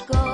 busco.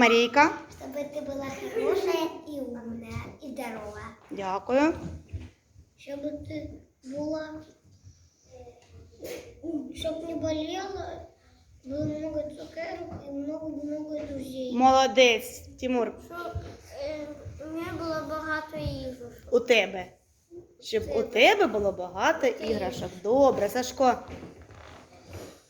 Марійка. Чтобы ты была хорошая и умная, и здоровая. Дякую. Чтобы ты была... Чтобы не болела, было много цукерок и много-много друзей. Молодець, Тимур, Щоб е, не було багато іграшок. у тебе. Щоб у тебе було багато іграшок. Добре, Сашко.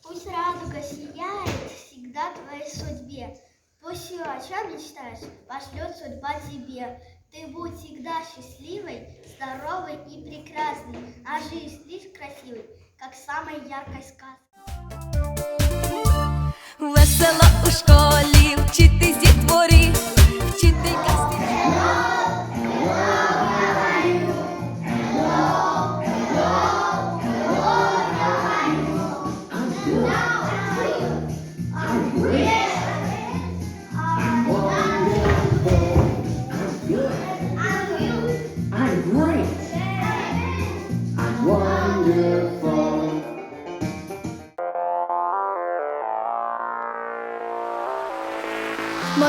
Пусть радуга сияет всегда твоей судьбе. Пусть о чем мечтаешь, пошлет судьба тебе. Ты будь всегда счастливой, здоровой и прекрасной, а жизнь лишь красивой, как самой яркой сказке. Весело у школі вчити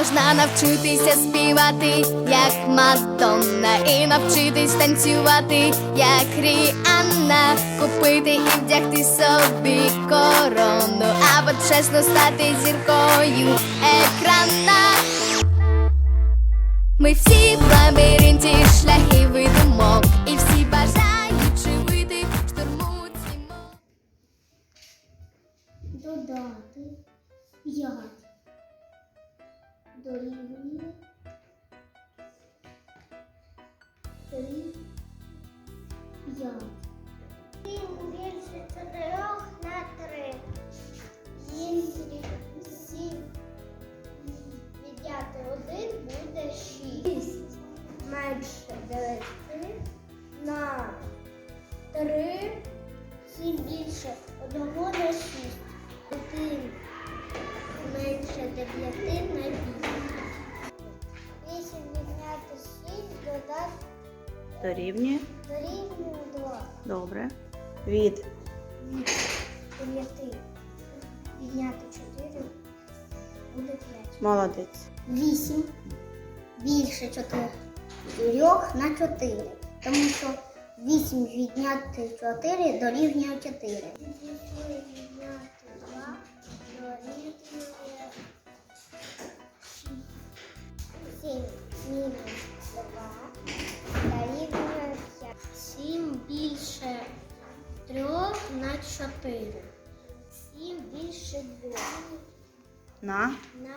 Можна навчитися співати, як Мадонна, і навчитись танцювати, як Ріанна, купити і вдягти собі корону, або чесно стати зіркою екрана. Ми всі в лабіринті шляхів і і всі бажаючи вийти в штурму цімок. Додати п'ять дорівнює три п'ять. Сім більше чотирьох на три. Сім, сім відняти один буде шість. Менше дев'яти на три. Сім більше одного на шість. Один менше дев'яти на. Вісім Дорівнює. Дорівнює 2. Добре. Від. Від 9. Відняти чотири Буде п'ять. Молодець. Вісім, Більше 4. 4 на чотири. Тому що вісім відняти чотири дорівнює 4. 8 відняти 2 дорівнює 7. Мінус 2. Більше трьох на чотири. Сім більше двох На. на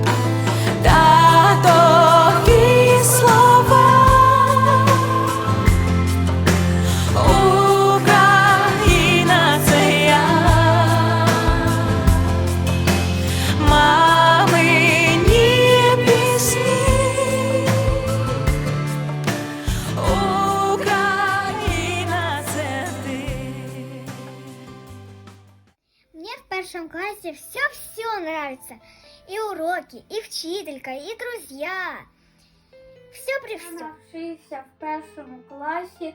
Первом классе все-все нравится. И уроки, и вчителька, и друзья. Все при всем. навчився в першому класі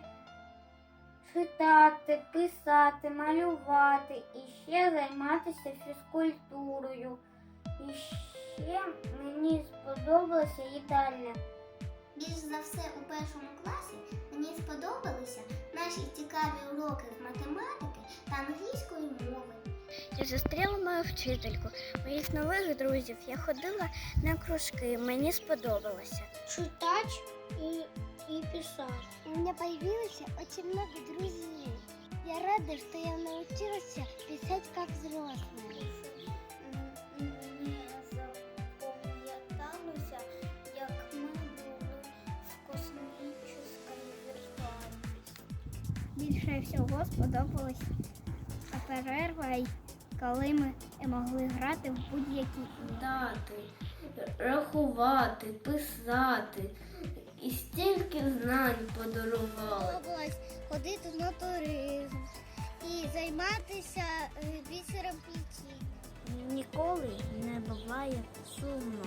читати, писати, малювати і ще займатися фізкультурою. І ще мені сподобалася їдальня. Більш за все у першому класі мені сподобалися наші цікаві уроки з математики та англійської мови. Я зустріла мою вчительку, моїх нових друзів. Я ходила на кружки, мені сподобалося. Читач і і писати. У мене з'явилося дуже багато друзів. Я рада, що я навчилася писати як взрослая. Більше всього сподобалось. Перервай коли ми могли грати в будь-які Дати, рахувати, писати. І стільки знань подарували. Сподобалось ходити на туризм і займатися е, бісером пліті. Ніколи не буває сумно.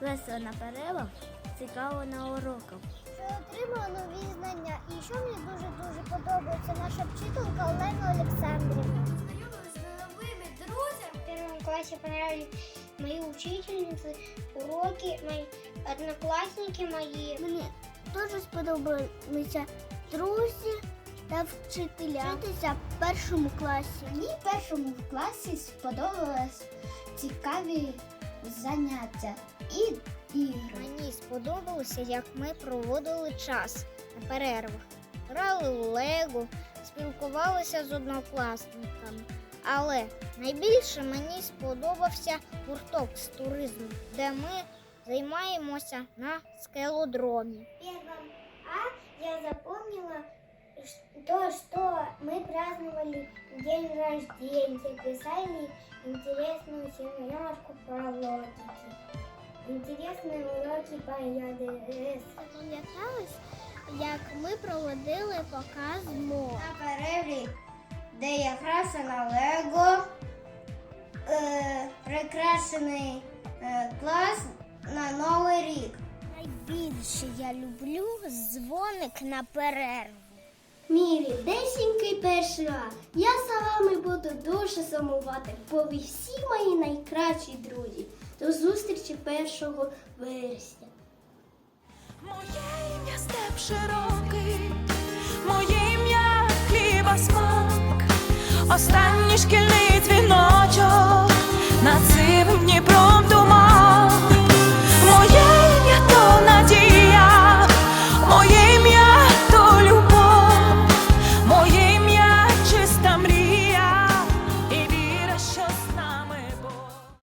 Весело на перервах, цікаво на уроках. Що отримала нові знання. І що мені дуже-дуже подобається, наша вчителька Олена Олександрівна. Першому класі понравились мої учительниці, уроки, мої однокласники мої. Мені дуже сподобалися друзі та вчителя. Вчитися в першому класі. Мені в першому класі сподобалось цікаві заняття і ігри. Мені сподобалося, як ми проводили час на перервах. Грали у Лего, спілкувалися з однокласниками. Але найбільше мені сподобався гурток з туризму, де ми займаємося на скелодромі. А я запомнила то, что мы праздновали день рождения, писали интересную семерку про лодики. Інтересні уроки по ЯДС. Пам'яталось, як ми проводили показ мо. На перерві, де я грався на Лего, е, прикрашений е, клас на Новий рік. Найбільше я люблю дзвоник на перерву. Мій рідесенький перша, я за вами буду дуже сумувати, бо ви всі мої найкращі друзі. До зустрічі 1 вересня. Моє ім'я степ широкий, моє ім'я хліба смак, останній шкільний дзвіночок